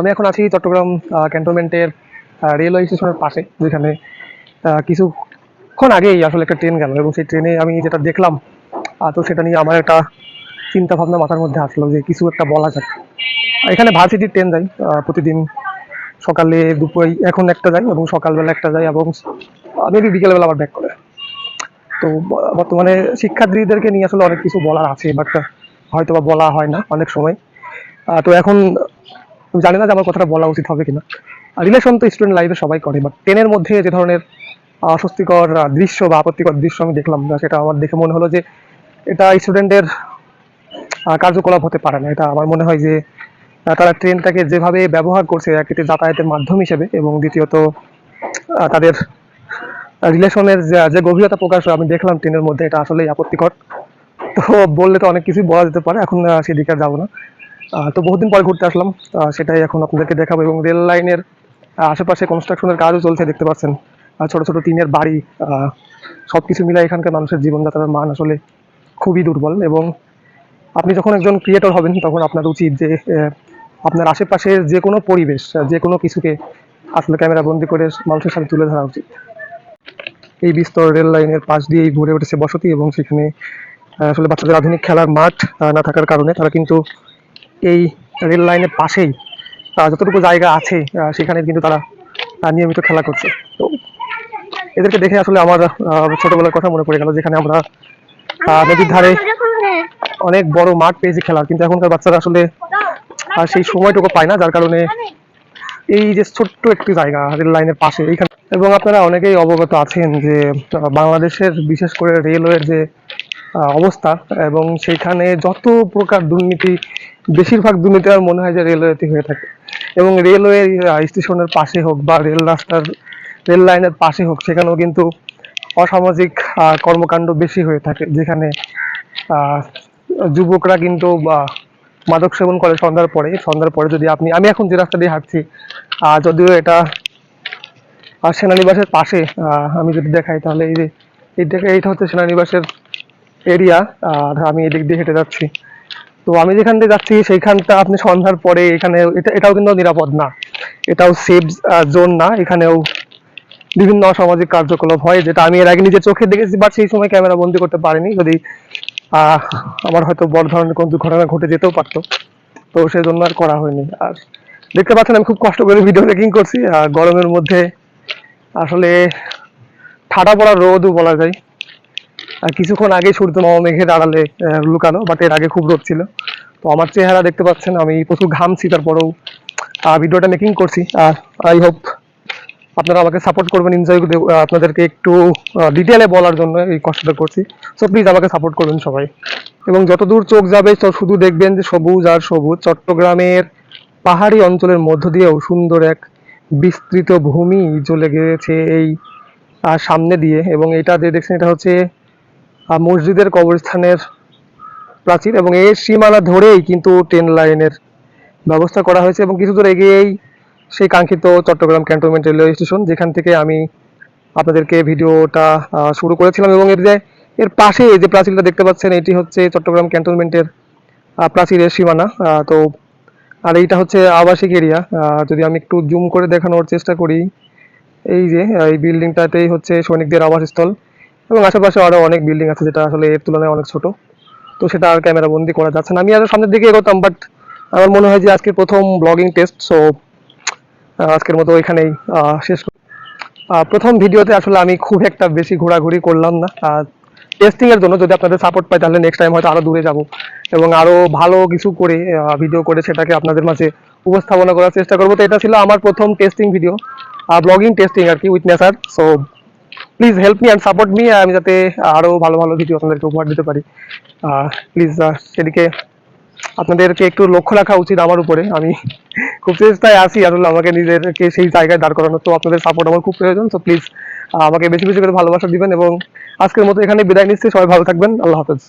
আমি এখন আছি চট্টগ্রাম ক্যান্টনমেন্টের রেলওয়ে স্টেশনের পাশে যেখানে কিছুক্ষণ আগেই আসলে একটা ট্রেন গেল এবং সেই ট্রেনে আমি যেটা দেখলাম তো সেটা নিয়ে আমার একটা চিন্তা ভাবনা মাথার মধ্যে আসলো যে কিছু একটা বলা যাক। এখানে ভার্সিটির ট্রেন আহ, প্রতিদিন সকালে দুপুরে এখন একটা যায় এবং সকালবেলা একটা যায় এবং মেবি বিকেলবেলা আবার ব্যাক করে। তো বর্তমানে শিক্ষার্থীদেরকে নিয়ে আসলে অনেক কিছু বলার আছে বাট হয়তো বা বলা হয় না অনেক সময়। তো এখন আমি জানি না যে আমার কথাটা বলা উচিত হবে কিনা। রিলেশন তো স্টুডেন্ট লাইফে সবাই করে বাট ট্রেনের মধ্যে যে ধরনের অস্বস্তিকর দৃশ্য বা আপত্তিকর দৃশ্য আমি দেখলাম না সেটা আমার দেখে মনে হলো যে এটা স্টুডেন্টের কার্যকলাপ হতে পারে না। এটা আমার মনে হয় যে তারা ট্রেনটাকে যেভাবে ব্যবহার করছে একটি যাতায়াতের মাধ্যম হিসেবে এবং দ্বিতীয়ত তাদের রিলেশনের যে গভীরতা প্রকাশ আমি দেখলাম ট্রেনের মধ্যে এটা আসলেই আপত্তিকর। তো বললে তো অনেক কিছুই বলা যেতে পারে, এখন সেদিকে আর যাব না। তো বহুদিন পরে ঘুরতে আসলাম। সেটাই এখন আপনাদেরকে দেখাবো এবং রেল লাইনের আশেপাশে কনস্ট্রাকশনের কাজও চলছে দেখতে পাচ্ছেন। ছোট ছোট টিনের বাড়ি আহ, সবকিছু মিলে এখানকার মানুষের জীবনযাত্রার মান আসলে খুবই দুর্বল এবং আপনি যখন একজন ক্রিয়েটর হবেন তখন আপনার উচিত যে আপনার আশেপাশের যে কোনো পরিবেশ যে কোনো কিছুকে আসলে ক্যামেরা বন্দি করে মানুষের সাথে তুলে ধরা উচিত। এই বিস্তর রেল লাইনের পাশ দিয়েই ঘুরে উঠেছে বসতি এবং সেখানে আসলে বাচ্চাদের আধুনিক খেলার মাঠ না থাকার কারণে তারা কিন্তু এই রেল লাইনের পাশেই যতটুকু জায়গা আছে সেখানে কিন্তু তারা নিয়মিত খেলা করছে। তো এদেরকে দেখে আসলে আমার ছোটবেলার কথা মনে পড়ে গেল, যেখানে আমরা নদীর ধারে অনেক বড় মাঠ পেয়েছি খেলার, কিন্তু এখনকার বাচ্চারা আসলে আর সেই সময়টুকু পায় না, যার কারণে এই যে ছোট্ট একটি জায়গা, রেল লাইনের পাশে, এইখানে। এবং আপনারা অনেকেই অবগত আছেন যে বাংলাদেশের বিশেষ করে রেলওয়ের যে অবস্থা এবং সেইখানে যত প্রকার দুর্নীতি বেশিরভাগ দুর্নীতি মনে হয় যে রেলওয়েতে হয়ে থাকে। এবং রেলওয়ে স্টেশনের পাশে হোক বা রেল রাস্তার রেল লাইনের পাশে হোক, সেখানেও কিন্তু অসামাজিক কর্মকাণ্ড বেশি হয়ে থাকে। যেখানে যুবকরা কিন্তু মাদক সেবন করে সন্ধ্যার পরে। সন্ধ্যার পরে যদি আপনি, আমি এখন যে রাস্তা দিয়ে হাঁটছি যদিও এটা সেনানিবাসের পাশে আমি যদি দেখাই তাহলে এই যে, এইটাকে, এইটা হচ্ছে সেনানিবাসের এরিয়া আর আমি এদিক দিয়ে হেঁটে যাচ্ছি। তো আমি যেখান দিয়ে যাচ্ছি, সেইখানটা আপনি সন্ধ্যার পরে এখানে, এটা, এটাও কিন্তু নিরাপদ না। এটাও সেফ জোন না। এখানেও বিভিন্ন অসামাজিক কার্যকলাপ হয়, যেটা আমি এর আগে নিজের চোখে দেখেছি বাট সেই সময় ক্যামেরা বন্দি করতে পারিনি। যদি আমার হয়তো বড় ধরনের কোনো দুর্ঘটনা ঘটে যেতেও পারতো। তো সেই জন্য আর করা হয়নি। আর দেখতে পাচ্ছেন, আমি খুব কষ্ট করে ভিডিও মেকিং করছি। আর গরমের মধ্যে আসলে ঠাডা পড়া রোদও বলা যায়। কিছুক্ষণ আগে সূর্য মামা মেঘের আড়ালে লুকানো বাট এর আগে খুব রোদ ছিল। তো আমার চেহারা দেখতে পাচ্ছেন, আমি প্রচুর ঘামছি, তারপরেও ভিডিওটা মেকিং করছি। আর আই হোপ আপনারা আমাকে সাপোর্ট করবেন এনজয় আপনাদেরকে একটু ডিটেলে বলার জন্য এই কষ্টটা করছি। সো প্লিজ আমাকে সাপোর্ট করবেন সবাই। এবং যতদূর চোখ যাবে তো শুধু দেখবেন যে সবুজ আর সবুজ, চট্টগ্রামের পাহাড়ি অঞ্চলের মধ্য দিয়েও সুন্দর এক বিস্তৃত ভূমি চলে গিয়েছে এই সামনে দিয়ে। এবং এটা যে দেখছেন, এটা হচ্ছে মসজিদের কবরস্থানের প্রাচীর এবং এর সীমানা ধরেই কিন্তু ট্রেন লাইনের ব্যবস্থা করা হয়েছে এবং কিছু দূর এগিয়েই সেই কাঙ্ক্ষিত চট্টগ্রাম ক্যান্টনমেন্ট রেলওয়ে স্টেশন, যেখান থেকে আমি আপনাদেরকে ভিডিওটা শুরু করেছিলাম এবং এর যে, এর পাশে যে প্রাচীরটা দেখতে পাচ্ছেন, এটি হচ্ছে চট্টগ্রাম ক্যান্টনমেন্টের প্রাচীরের সীমানা। তো, আর এইটা হচ্ছে আবাসিক এরিয়া। যদি আমি একটু জুম করে দেখানোর চেষ্টা করি, এই যে, এই বিল্ডিংটাতেই হচ্ছে সৈনিকদের আবাসস্থল। এবং আশেপাশে আরও অনেক বিল্ডিং আছে যেটা আসলে এর তুলনায় অনেক ছোট। তো সেটা আর ক্যামেরা বন্দি করা যাচ্ছে না। আমি আরও সামনের দিকে এগোতাম বাট আমার মনে হয় যে আজকে প্রথম ব্লগিং টেস্ট সো আজকের মতো এখানেই শেষ প্রথম ভিডিওতে আসলে আমি খুব একটা বেশি ঘোরাঘুরি করলাম না। টেস্টিং এর জন্য যদি আপনাদের সাপোর্ট পাই, তাহলে নেক্সট টাইম হয়তো আরও দূরে যাব। এবং আরও ভালো কিছু করে ভিডিও করে সেটাকে আপনাদের মাঝে উপস্থাপনা করার চেষ্টা করব। তো এটা ছিল আমার প্রথম টেস্টিং ভিডিও ব্লগিং টেস্টিং আর কি with Nesar so please help me and support me আমি যাতে আরও ভালো ভালো ভিডিও আপনাদেরকে উপহার দিতে পারি। প্লিজ সেদিকে আপনাদেরকে একটু লক্ষ্য রাখা উচিত আমার উপরে। আমি খুব চেষ্টায় আসি আর আমাকে নিজেরকে সেই জায়গায় দাঁড় করানো তো আপনাদের সাপোর্ট আমার খুব প্রয়োজন। তো প্লিজ আমাকে বেশি বেশি করে ভালোবাসা দিবেন এবং আজকের মতো এখানে বিদায় নিচ্ছি। সবাই ভালো থাকবেন। আল্লাহ হাফেজ।